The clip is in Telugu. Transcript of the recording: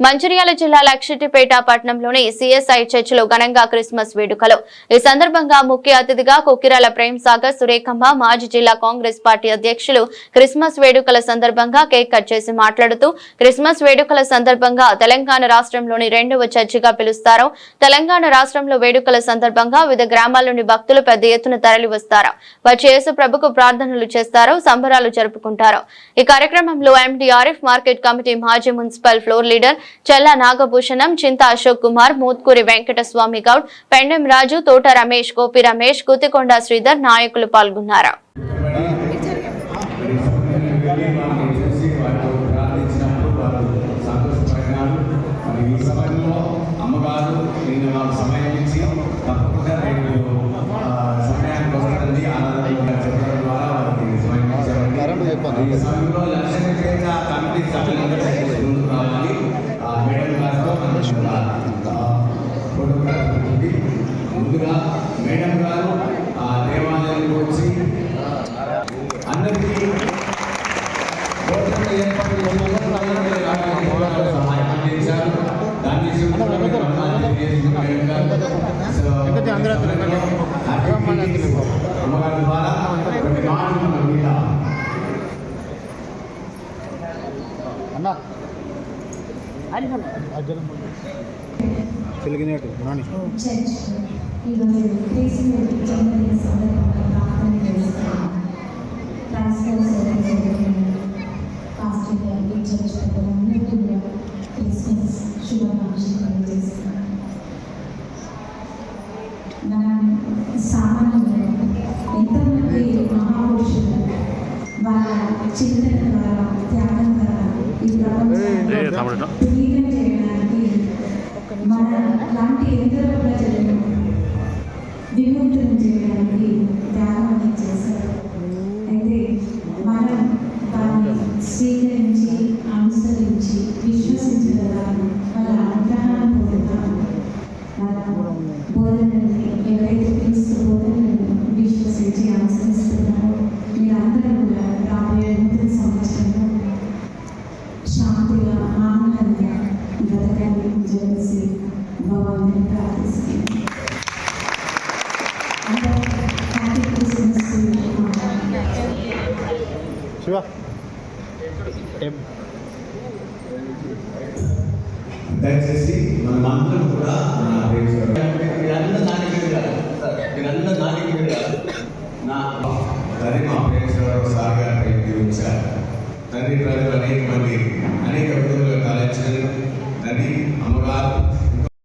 మంచిర్యాల జిల్లా లక్షిటిపేట పట్టణంలోని సిఎస్ఐ చర్చిలో ఘనంగా క్రిస్మస్ వేడుకలు. ఈ సందర్భంగా ముఖ్య అతిథిగా కుక్కిరాల ప్రేమ్ సాగర్ సురేఖమ్మ మాజీ జిల్లా కాంగ్రెస్ పార్టీ అధ్యక్షులు క్రిస్మస్ వేడుకల సందర్భంగా కేక్ కట్ చేసి మాట్లాడుతూ క్రిస్మస్ వేడుకల సందర్భంగా తెలంగాణ రాష్ట్రంలోని రెండవ చర్చిగా పిలుస్తారు. తెలంగాణ రాష్ట్రంలో వేడుకల సందర్భంగా వివిధ గ్రామాల్లోని భక్తులు పెద్ద ఎత్తున తరలి వస్తారు వచ్చి యేసు ప్రభుకు ప్రార్థనలు చేస్తారు సంబరాలు జరుపుకుంటారు. ఈ కార్యక్రమంలో ఎండీఆర్ఎఫ్ మార్కెట్ కమిటీ మాజీ municipal floor leader Challa Nagabhushanam చింత అశోక్ కుమార్ మూత్కూరి వెంకటస్వామి గౌడ్ పెండెం రాజు తోట రమేష్ గోపి రమేష్ గుత్తికొండ శ్రీధర్ నాయకులు పాల్గొన్నారు? ఈ సమయంలో లక్ష్యం కమిటీ సభ్యులందరూ ముందుకు రావాలి ఆ మేడం గారితో మనం ఆ, ఫోటోగ్రాఫ్ ఉంటుంది ముందుగా మేడం గారు ఆ దేవాలయానికి వచ్చి అందరికీ సహాయం అందించారు. దాన్ని అమ్మగారి ద్వారా మాటలు మీద తెలిగినట్టు సామాన్యంగా మహాపురుషులు వాళ్ళ చింతన ద్వారా త్యాగం ద్వారా ఈ కనబడటం చేయడానికి మన విముక్తులను చేయడానికి త్యాగం చేశారు అయితే మనం దాన్ని స్వీకరించి అనుసరించి విశ్వసించగలం వాళ్ళ అనుగ్రహాన్ని పొందుతాం వాళ్ళ ఎవరైతే క్రీస్తు విశ్వసించి అనుసరిస్తున్నారో మీరందరూ కూడా రాబోయే నూతన సంవత్సరంలో శాంతిగా ప్రార్థిస్తున్నాను అందరూ హ్యాపీ క్రిస్మస్ శివ దయచేసి మనమందరం కూడా మన మీరందరూ కాదు మీరందరూ కాదు నా అది మా ప్రేమేశ్వరరావు సార్ గారు తండ్రి ప్రజలు అనేక మంది అనేక విధులుగా కాలేజీలు ঋণ আমরা